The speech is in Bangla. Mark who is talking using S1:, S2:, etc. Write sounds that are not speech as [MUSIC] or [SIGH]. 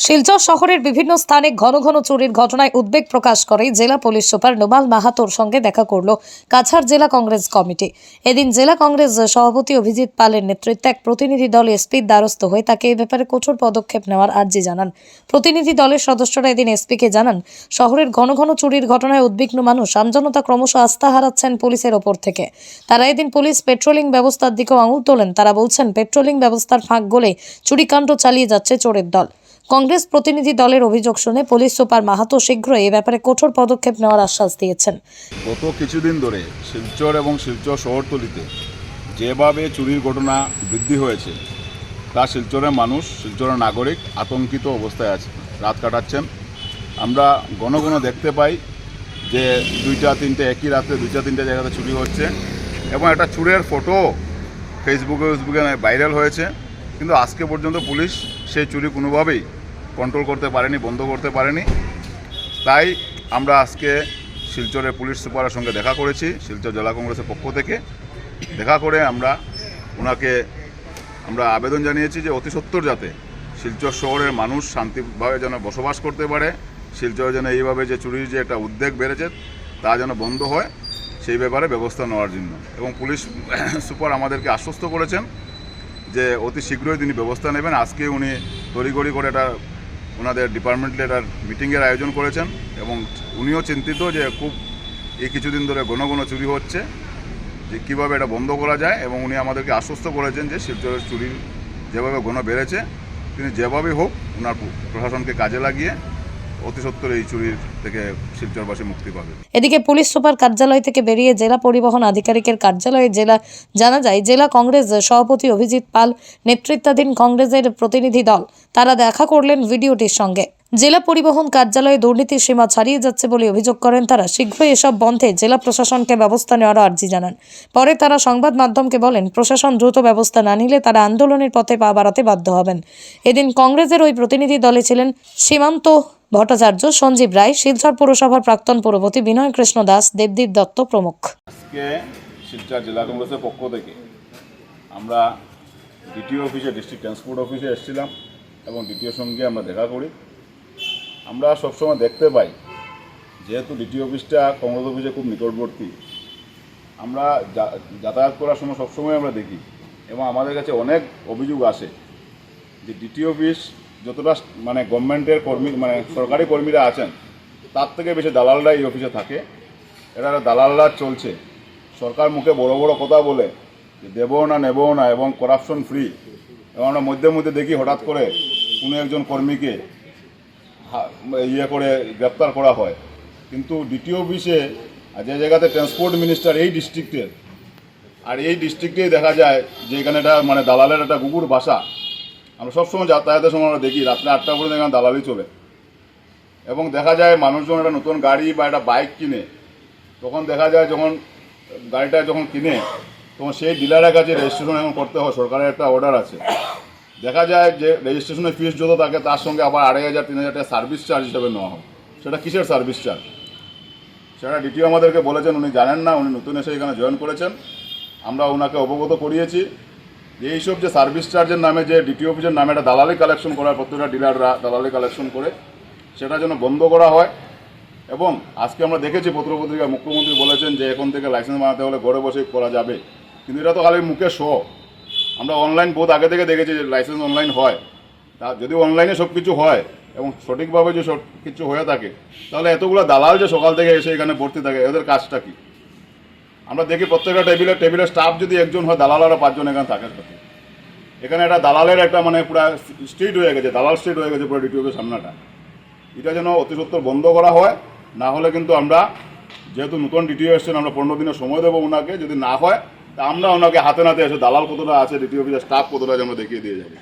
S1: শিলচর শহরের বিভিন্ন স্থানে ঘন ঘন চুরির ঘটনায় উদ্বেগ প্রকাশ করে জেলা পুলিশ সুপার নোমাল মাহাতোর সঙ্গে দেখা করল কাছাড় জেলা কংগ্রেস কমিটি। এদিন জেলা কংগ্রেস সভাপতি অভিজিৎ পালের নেতৃত্বে এক প্রতিনিধি দল এসপির দ্বারস্থ হয়ে তাকে এ ব্যাপারে কঠোর পদক্ষেপ নেওয়ার আর্জি জানান। প্রতিনিধি দলের সদস্যরা এদিন এসপিকে জানান, শহরের ঘন ঘন চুরির ঘটনায় উদ্বিগ্ন মানুষ, আমজনতা ক্রমশ আস্থা হারাচ্ছেন পুলিশের ওপর থেকে। তারা এদিন পুলিশ পেট্রোলিং ব্যবস্থার দিকেও আঙুল তোলেন। তারা বলছেন, পেট্রোলিং ব্যবস্থার ফাঁক গলে চুরিকাণ্ড চালিয়ে যাচ্ছে চোরের দল। কংগ্রেস প্রতিনিধি দলের অভিযোগ শুনে পুলিশ সুপার মাহাতো শীঘ্রই এ ব্যাপারে কঠোর পদক্ষেপ নেওয়ার আশ্বাস দিয়েছেন।
S2: গত কিছুদিন ধরে শিলচর এবং শিলচর শহরতলিতে যেভাবে চুরির ঘটনা বৃদ্ধি হয়েছে, তা শিলচরের মানুষ, শিলচরের নাগরিক আতঙ্কিত অবস্থায় আছে রাত কাটাচ্ছেন। আমরা ঘন ঘন দেখতে পাই যে দুইটা, তিনটে একই রাতে দুইটা, তিনটে জায়গাতে চুরি হচ্ছে এবং একটা চুরের ফটো ফেসবুকে ফেসবুকে ভাইরাল হয়েছে। কিন্তু আজকে পর্যন্ত পুলিশ সেই চুরি কোনোভাবেই কন্ট্রোল করতে পারেনি, বন্ধ করতে পারেনি। তাই আমরা আজকে শিলচরের পুলিশ সুপারের সঙ্গে দেখা করেছি, শিলচর জেলা কংগ্রেসের পক্ষ থেকে। দেখা করে আমরা ওনাকে আমরা আবেদন জানিয়েছি যে অতি সত্বর যাতে শিলচর শহরের মানুষ শান্তিভাবে যেন বসবাস করতে পারে, শিলচরে যেন এইভাবে যে চুরির যে একটা উদ্বেগ বেড়েছে, তা যেন বন্ধ হয়, সেই ব্যাপারে ব্যবস্থা নেওয়ার জন্য। এবং পুলিশ [COUGHS] সুপার আমাদেরকে আশ্বস্ত করেছেন যে অতি শীঘ্রই তিনি ব্যবস্থা নেবেন। আজকে উনি তড়িঘড়ি করে একটা ওনাদের ডিপার্টমেন্টে একটা মিটিংয়ের আয়োজন করেছেন এবং উনিও চিন্তিত যে খুব এই কিছুদিন ধরে ঘন ঘন চুরি হচ্ছে, যে কীভাবে এটা বন্ধ করা যায় এবং উনি আমাদেরকে আশ্বস্ত করেছেন যে শিলচরের চুরি যেভাবে ঘন বেড়েছে, তিনি যেভাবেই হোক ওনার প্রশাসনকে কাজে লাগিয়ে
S1: এদিকে পুলিশ সুপার কার্যালয় থেকে বেরিয়ে জেলা পরিবহন আধিকারিকের কার্যালয়ে জেলা, জানা যায় জেলা কংগ্রেস সভাপতি অভিজিৎ পাল নেতৃত্বাধীন কংগ্রেসের প্রতিনিধি দল, তারা দেখা করলেন ভিডিওটির সঙ্গে। জেলা পরিবহন কার্যালয়ে দুর্নীতির সীমা ছাড়িয়ে যাচ্ছে বলে অভিযোগ করেন তারা। শীঘ্রই এসব বন্ধে জেলা প্রশাসনকে ব্যবস্থা নেওয়ার আর্জি জানান। পরে তারা সংবাদ মাধ্যমকে বলেন, প্রশাসন দ্রুত ব্যবস্থা না নিলে তারা আন্দোলনের পথে পা বাড়াতে বাধ্য হবেন। এদিন কংগ্রেসের ওই প্রতিনিধি দলে ছিলেন সীমান্ত ভট্টাচার্য, সঞ্জীব রায়, শিলচর পৌরসভার প্রাক্তন পৌরপতি বিনয় কৃষ্ণ দাস, দেবদীপ দত্ত প্রমুখ।
S2: আজকে শিলচর জেলা কংগ্রেসের পক্ষ থেকে আমরা ডিটিও অফিসে, ডিস্ট্রিক্ট ট্রান্সপোর্ট অফিসে এসেছিলাম এবং ডিটিওর সঙ্গে আমরা দেখা করি। আমরা সবসময় দেখতে পাই, যেহেতু ডিটিও অফিসটা কংগ্রেস অফিসে খুব নিকটবর্তী, আমরা যাতায়াত করার সময় সবসময় আমরা দেখি এবং আমাদের কাছে অনেক অভিযোগ আসে যে ডিটিও অফিস যতটা মানে গভর্নমেন্টের কর্মী মানে সরকারি কর্মীরা আছেন, তার থেকে বেশি দালালরা এই অফিসে থাকে। এরা দালালরা চলছে। সরকার মুখে বড় বড় কথা বলে যে দেবো না নেব না এবং করাপশন ফ্রি এবং আমরা মধ্যে মধ্যে দেখি হঠাৎ করে কোনো একজন কর্মীকে ইয়ে করে গ্রেপ্তার করা হয়। কিন্তু ডিটিও অফিসে যে জায়গাতে ট্রান্সপোর্ট মিনিস্টার এই ডিস্ট্রিক্টের আর এই ডিস্ট্রিক্টেই দেখা যায় যে এখানে একটা মানে দালালের একটা গুগুর বাসা। আমরা সবসময় যাতায়াতের সময় আমরা দেখি, রাত্রে আটটা পর্যন্ত এখানে দালালি চলে। এবং দেখা যায় মানুষজন একটা নতুন গাড়ি বা একটা বাইক কিনে, তখন দেখা যায় যখন গাড়িটা যখন কিনে, তখন সেই ডিলারের কাছে রেজিস্ট্রেশন এখন করতে হয়, সরকারের একটা অর্ডার আছে। দেখা যায় যে রেজিস্ট্রেশনের ফিস যত থাকে, তার সঙ্গে আবার আড়াই হাজার, তিন হাজার টাকা সার্ভিস চার্জ হিসাবে নেওয়া হয়। সেটা কিসের সার্ভিস চার্জ সেটা ডিটিও আমাদেরকে বলেছেন, উনি জানেন না, উনি নতুন এসে এখানে জয়েন করেছেন। আমরা ওনাকে অবগত করিয়েছি। যে এইসব যে সার্ভিস চার্জের নামে, যে ডিটিও অফিসের নামে একটা দালালি কালেকশন করার প্রত্যেকটা ডিলাররা দালালি কালেকশন করে, সেটা যেন বন্ধ করা হয়। এবং আজকে আমরা দেখেছি পত্রপত্রিকা মুখ্যমন্ত্রী বলেছেন যে এখন থেকে লাইসেন্স বানাতে হলে ঘরে বসে করা যাবে। কিন্তু এটা তো খালি মুখে শো। আমরা অনলাইন বহুত আগে থেকে দেখেছি যে লাইসেন্স অনলাইন হয়। তা যদি অনলাইনে সব কিছু হয় এবং সঠিকভাবে যে সব কিছু হয়ে থাকে, তাহলে এতগুলো দালাল যে সকাল থেকে এসে এখানে ভর্তি থাকে, এদের কাজটা কি? আমরা দেখি প্রত্যেকটা টেবিলে টেবিলের স্টাফ যদি একজন হয়, দালাল আরও পাঁচজন এখানে থাকে এখানে একটা দালালের একটা মানে পুরো স্ট্রিট হয়ে গেছে, দালাল স্ট্রিট হয়ে গেছে পুরো ডিটিওকে সামনাটা। এটা যেন অতি সত্বর বন্ধ করা হয়, না হলে কিন্তু আমরা যেহেতু নতুন ডিটিও এসছেন, আমরা পনেরো দিনের সময় দেবো ওনাকে, যদি না হয়, তা আমরা ওনাকে হাতে নাতে এসে দালাল কতটা আছে ডিটিও অফিসের স্টাফ কতটা আছে, আমরা দেখিয়ে দিয়ে যাব।